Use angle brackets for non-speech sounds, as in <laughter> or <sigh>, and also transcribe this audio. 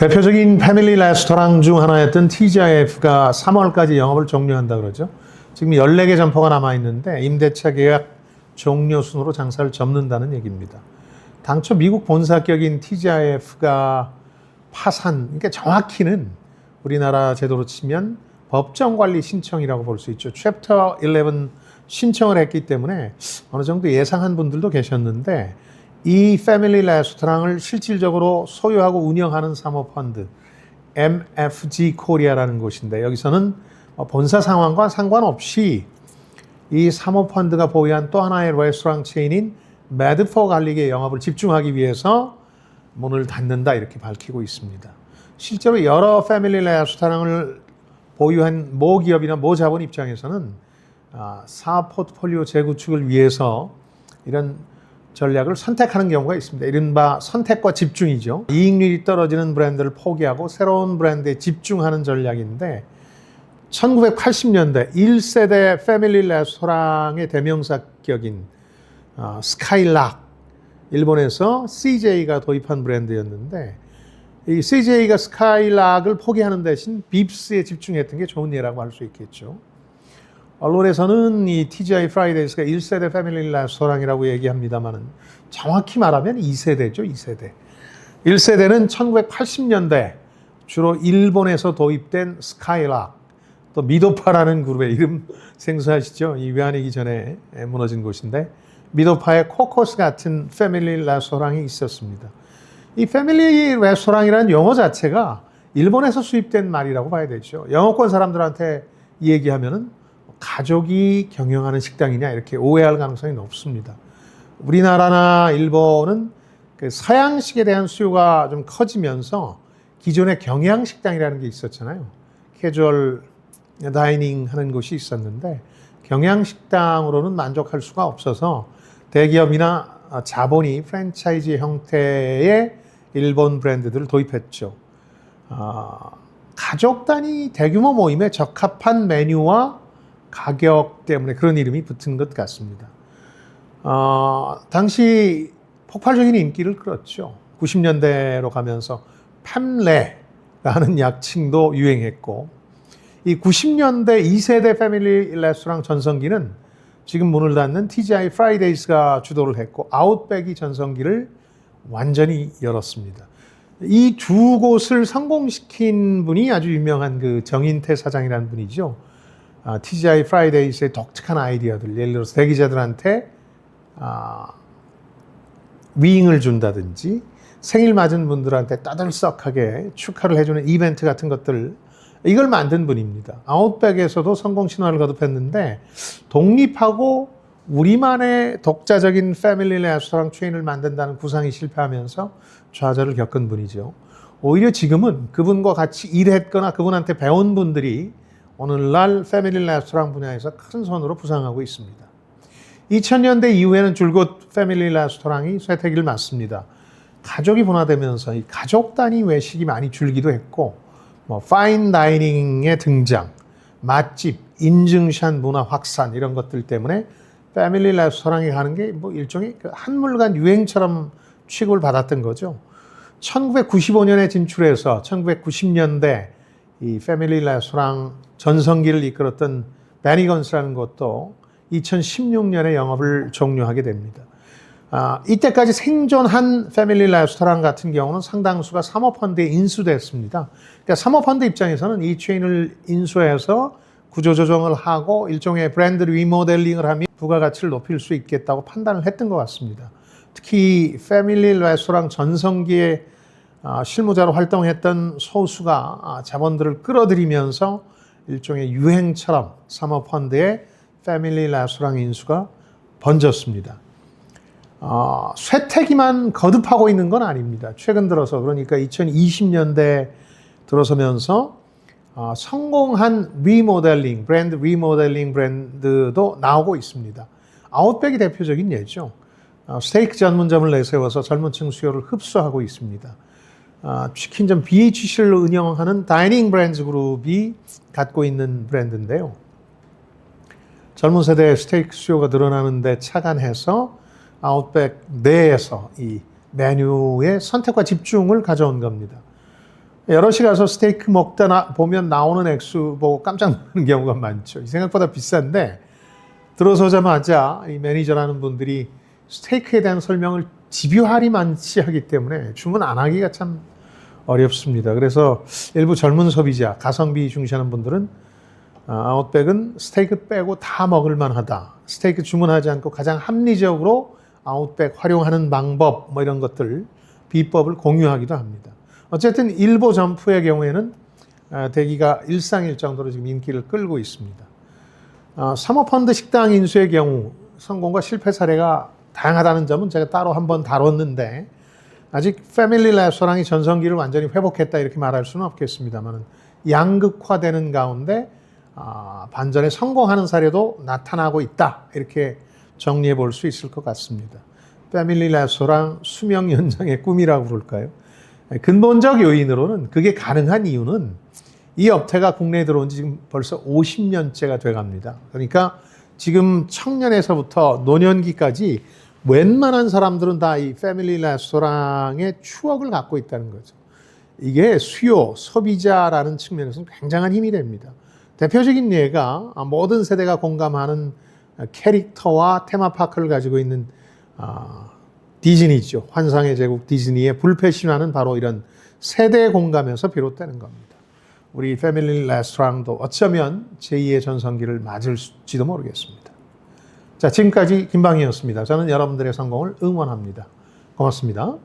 대표적인 패밀리 레스토랑 중 하나였던 TGIF가 3월까지 영업을 종료한다 그러죠. 지금 14개 점포가 남아 있는데 임대차 계약 종료 순으로 장사를 접는다는 얘기입니다. 당초 미국 본사격인 TGIF가 파산, 그러니까 정확히는 우리나라 제도로 치면 법정 관리 신청이라고 볼 수 있죠. 챕터 11 신청을 했기 때문에 어느 정도 예상한 분들도 계셨는데 이 패밀리 레스토랑을 실질적으로 소유하고 운영하는 사모펀드 MFG 코리아라는 곳인데 여기서는 본사 상황과 상관없이 이 사모펀드가 보유한 또 하나의 레스토랑 체인인 매드포 갈릭의 영업을 집중하기 위해서 문을 닫는다 이렇게 밝히고 있습니다. 실제로 여러 패밀리 레스토랑을 보유한 모 기업이나 모 자본 입장에서는 아, 사업 포트폴리오 재구축을 위해서 이런 전략을 선택하는 경우가 있습니다. 이른바 선택과 집중이죠. 이익률이 떨어지는 브랜드를 포기하고 새로운 브랜드에 집중하는 전략인데 1980년대 1세대 패밀리 레스토랑의 대명사격인 어, 스카이락 일본에서 CJ가 도입한 브랜드였는데 이 CJ가 스카이락을 포기하는 대신 빕스에 집중했던 게 좋은 예라고 할 수 있겠죠. 언론에서는 이 TGI 프라이데이스가 1세대 패밀리 레스토랑이라고 얘기합니다만은 정확히 말하면 2세대죠, 2세대. 1세대는 1980년대 주로 일본에서 도입된 스카이락, 또 미도파라는 그룹의 이름 <laughs> 생소하시죠? 이 외환위기 전에 무너진 곳인데 미도파의 코코스 같은 패밀리 레스토랑이 있었습니다. 이 패밀리 레스토랑이라는 용어 자체가 일본에서 수입된 말이라고 봐야 되죠. 영어권 사람들한테 얘기하면은 가족이 경영하는 식당이냐 이렇게 오해할 가능성이 높습니다. 우리나라나 일본은 그 서양식에 대한 수요가 좀 커지면서 기존의 경양식당이라는 게 있었잖아요. 캐주얼 다이닝 하는 곳이 있었는데 경양식당으로는 만족할 수가 없어서 대기업이나 자본이 프랜차이즈 형태의 일본 브랜드들을 도입했죠. 어, 가족 단위 대규모 모임에 적합한 메뉴와 가격 때문에 그런 이름이 붙은 것 같습니다. 어, 당시 폭발적인 인기를 끌었죠. 90년대로 가면서 팜레라는 약칭도 유행했고 이 90년대 2세대 패밀리 레스토랑 전성기는 지금 문을 닫는 TGI 프라이데이스가 주도를 했고 아웃백이 전성기를 완전히 열었습니다. 이 두 곳을 성공시킨 분이 아주 유명한 그 정인태 사장이라는 분이죠. 아, TGI 프라이데이스의 독특한 아이디어들, 예를 들어서 대기자들한테 아, 위잉을 준다든지 생일 맞은 분들한테 따들썩하게 축하를 해주는 이벤트 같은 것들 이걸 만든 분입니다. 아웃백에서도 성공 신화를 거듭했는데 독립하고 우리만의 독자적인 패밀리 레스토랑 체인을 만든다는 구상이 실패하면서 좌절을 겪은 분이죠. 오히려 지금은 그분과 같이 일했거나 그분한테 배운 분들이 오늘날 패밀리 레스토랑 분야에서 큰 손으로 부상하고 있습니다. 2000년대 이후에는 줄곧 패밀리 레스토랑이 쇠퇴기를 맞습니다. 가족이 분화되면서 이 가족 단위 외식이 많이 줄기도 했고 뭐 파인 다이닝의 등장, 맛집, 인증샷 문화 확산 이런 것들 때문에 패밀리 레스토랑에 가는 게 뭐 일종의 그 한물간 유행처럼 취급을 받았던 거죠. 1995년에 진출해서 1990년대 이 패밀리 레스토랑 전성기를 이끌었던 베니건스라는 것도 2016년에 영업을 종료하게 됩니다. 아, 이때까지 생존한 패밀리 레스토랑 같은 경우는 상당수가 사모펀드에 인수됐습니다. 그러니까 사모펀드 입장에서는 이 체인을 인수해서 구조조정을 하고 일종의 브랜드 리모델링을 하면 부가가치를 높일 수 있겠다고 판단을 했던 것 같습니다. 특히 패밀리 레스토랑 전성기에 아, 실무자로 활동했던 소수가 아, 자본들을 끌어들이면서 일종의 유행처럼 사모펀드의 패밀리 레스토랑 인수가 번졌습니다. 어, 쇠퇴기만 거듭하고 있는 건 아닙니다. 최근 들어서 그러니까 2020년대 들어서면서 어, 성공한 리모델링, 브랜드 리모델링 브랜드도 나오고 있습니다. 아웃백이 대표적인 예죠. 어, 스테이크 전문점을 내세워서 젊은층 수요를 흡수하고 있습니다. 어, 치킨점 BHC를 운영하는 다이닝 브랜드 그룹이 갖고 있는 브랜드인데요. 젊은 세대의 스테이크 수요가 늘어나는데 착안해서 아웃백 내에서 이 메뉴의 선택과 집중을 가져온 겁니다. 여럿이 가서 스테이크 먹다 나, 보면 나오는 액수 보고 깜짝 놀라는 경우가 많죠. 생각보다 비싼데 들어서자마자 이 매니저라는 분들이 스테이크에 대한 설명을 집요하리 많지 하기 때문에 주문 안 하기가 참 어렵습니다. 그래서 일부 젊은 소비자, 가성비 중시하는 분들은 아, 아웃백은 스테이크 빼고 다 먹을 만하다. 스테이크 주문하지 않고 가장 합리적으로 아웃백 활용하는 방법 뭐 이런 것들 비법을 공유하기도 합니다. 어쨌든 일보 점프의 경우에는 아, 대기가 일상일 정도로 지금 인기를 끌고 있습니다. 아, 사모펀드 식당 인수의 경우 성공과 실패 사례가 다양하다는 점은 제가 따로 한번 다뤘는데 아직 패밀리 레스토랑이 전성기를 완전히 회복했다 이렇게 말할 수는 없겠습니다만 양극화되는 가운데 아, 반전에 성공하는 사례도 나타나고 있다 이렇게 정리해 볼 수 있을 것 같습니다. 패밀리 레스토랑 수명 연장의 꿈이라고 그럴까요? 근본적 요인으로는 그게 가능한 이유는 이 업태가 국내에 들어온 지 지금 벌써 50년째가 돼 갑니다. 그러니까 지금 청년에서부터 노년기까지 웬만한 사람들은 다 이 패밀리 레스토랑의 추억을 갖고 있다는 거죠. 이게 수요, 소비자라는 측면에서는 굉장한 힘이 됩니다. 대표적인 예가 모든 세대가 공감하는 캐릭터와 테마파크를 가지고 있는 아, 디즈니죠. 환상의 제국 디즈니의 불패신화는 바로 이런 세대 공감에서 비롯되는 겁니다. 우리 패밀리 레스토랑도 어쩌면 제2의 전성기를 맞을지도 모르겠습니다. 자, 지금까지 김방희였습니다. 저는 여러분들의 성공을 응원합니다. 고맙습니다.